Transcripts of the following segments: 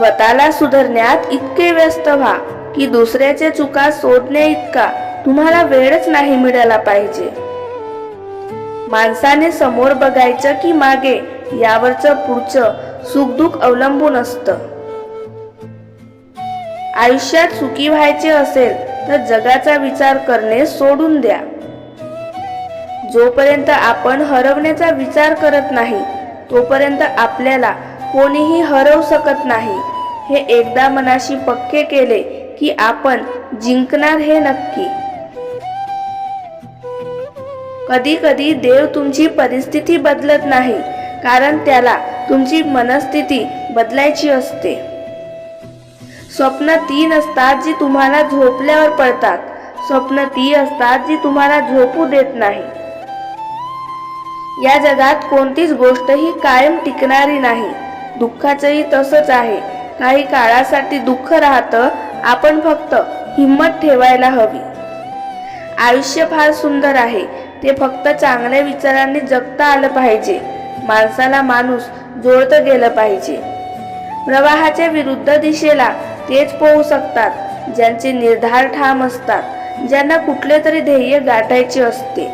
स्वतःला सुधारण्यात इतके व्यस्त व्हा की दुसऱ्याच्या चुका सोडण्या इतका तुम्हाला वेळच नाही मिळाला पाहिजे. माणसाने समोर बघायचं की मागे यावरचं पुढचं सुखदुःख अवलंबून असतं. आयुष्यात सुखी व्हायचे असेल तर जगाचा विचार करणे सोडून द्या. जोपर्यंत आपण हरवण्याचा विचार करत नाही तोपर्यंत आपल्याला कोणीही हरवू शकत नाही. हे एकदा मनाशी पक्के केले की आपण जिंकणार हे नक्की. कधी कधी देव तुमची परिस्थिती बदलत नाही कारण त्याला तुमची मनस्थिती बदलायची असते. स्वप्न ती नसतात जी तुम्हाला झोपल्यावर पडतात. स्वप्न ती असतात जी तुम्हाला झोपू देत नाही. या जगात कोणतीच गोष्ट ही कायम टिकणारी नाही. दुःखाचंही तसंच आहे. काही काळासाठी दुःख राहतं आपण फक्त हिंमत ठेवायला हवी. आयुष्य फार सुंदर आहे. ते फक्त चांगल्या विचारांनी जगता आलं पाहिजे. माणसाला माणूस जोडतं गेलं पाहिजे. प्रवाहाच्या विरुद्ध दिशेला तेच पोहू शकतात ज्यांचे निर्धार ठाम असतात ज्यांना कुठले तरी ध्येय गाठायचे असते.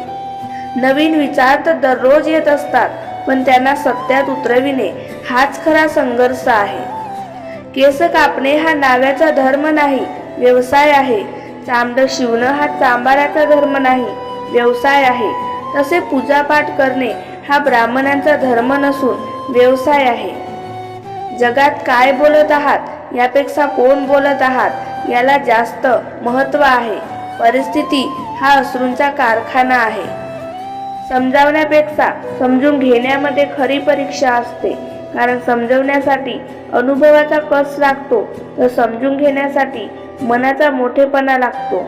नवीन विचार तर दररोज येत असतात. पण त्यांना सत्यात उतरविणे हाच खरा संघर्ष आहे. केस कापणे हा नाव्याचा धर्म नाही व्यवसाय आहे. चांबड शिवणं हा चांबाराचा धर्म नाही व्यवसाय आहे. तसे पूजापाठ करणे हा ब्राह्मणांचा धर्म नसून व्यवसाय आहे. जगात काय बोलत आहात यापेक्षा कोण बोलत आहात याला जास्त महत्त्व आहे. परिस्थिती हा अश्रूंचा कारखाना आहे. समजावण्यापेक्षा समजून घेण्यामध्ये खरी परीक्षा असते. कारण समजवण्यासाठी अनुभवाचा कस लागतो तर समजून घेण्यासाठी मनाचा मोठेपणा लागतो.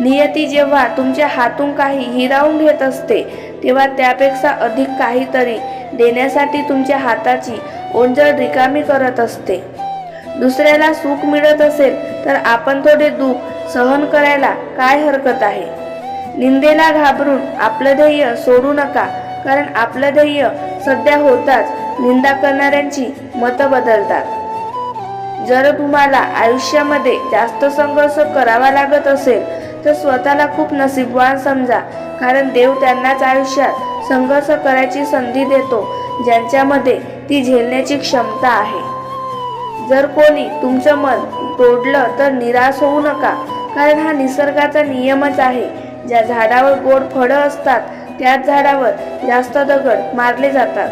नियती जेव्हा तुमच्या हातून काही हिरावून घेत असते तेव्हा त्यापेक्षा अधिक काहीतरी देण्यासाठी तुमच्या हाताची ओंजळ रिकामी करत असते. दुसऱ्याला सुख मिळत असेल तर आपण थोडे दुःख सहन करायला काय हरकत आहे? निंदेला घाबरून आपलं ध्येय सोडू नका कारण आपलं ध्येय सध्या होताच. निंदा करणाऱ्यांची मतं बदलतात. जर तुम्हाला आयुष्यामध्ये जास्त संघर्ष करावा लागत असेल तर स्वतःला खूप नसीबवान समजा कारण देव त्यांनाच आयुष्यात संघर्ष करायची संधी देतो ज्यांच्यामध्ये ती झेलण्याची क्षमता आहे. जर कोणी तुमचं मन तोडलं तर निराश होऊ नका कारण हा निसर्गाचा नियमच आहे. ज्या झाडावर गोड फळं असतात त्याच झाडावर जास्त दगड मारले जातात.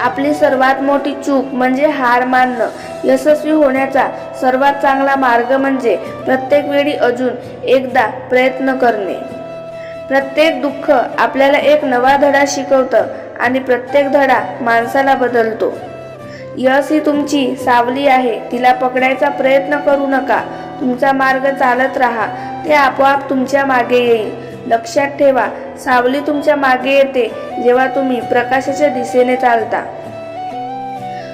आपली सर्वात मोठी चूक म्हणजे हार मानणं. यशस्वी होण्याचा सर्वात चांगला मार्ग म्हणजे प्रत्येक वेळी अजून एकदा प्रयत्न करणे. प्रत्येक दुःख आपल्याला एक नवा धडा शिकवतं आणि प्रत्येक धडा माणसाला बदलतो. यश ही तुमची सावली आहे तिला पकडायचा प्रयत्न करू नका. तुमचा मार्ग चालत राहा. ते आपोआप तुमच्या मागे येईल. लक्षात ठेवा सावली तुमच्या मागे येते जेव्हा तुम्ही प्रकाशाच्या दिशेने चालता.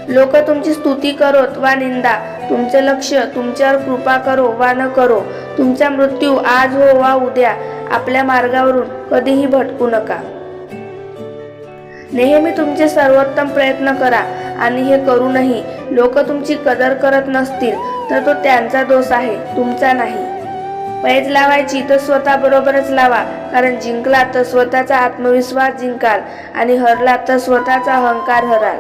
लोक तुमची स्तुती करोत वा निंदा तुमचे लक्ष तुमच्यावर कृपा करो वा न करो तुमचा मृत्यू आज हो वा उद्या आपल्या मार्गावरून कधीही भटकू नका. नेहमी तुमचे सर्वोत्तम प्रयत्न करा. आणि हे करूनही लोक तुमची कदर करत नसतील तर तो त्यांचा दोष आहे तुमचा नाही. पैज लावायची तर स्वतः बरोबरच लावा कारण जिंकला तर स्वतःचा आत्मविश्वास जिंकाल आणि हरला तर स्वतःचा अहंकार हराल.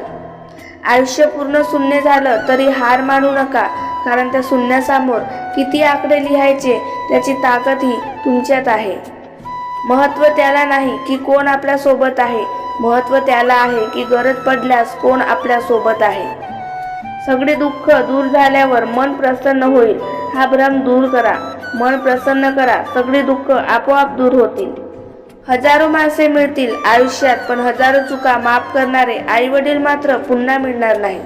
आयुष्य पूर्ण शून्य झालं तरी हार मानू नका कारण त्या शून्यासमोर किती आकडे लिहायचे त्याची ताकद ही तुमच्यात आहे. महत्त्व त्याला नाही की कोण आपल्यासोबत आहे महत्त्व त्याला आहे की गरज पडल्यास कोण आपल्यासोबत आहे. सगळे दुःख दूर झाल्यावर मन प्रसन्न होईल. हा भ्रम दूर करा. मन प्रसन्न करा. सगळी दुःख आपोआप दूर होतील. हजारो माणसे मिळतील आयुष्यात पण हजारो चुका माफ करणारे आई वडील मात्र पुन्हा मिळणार नाही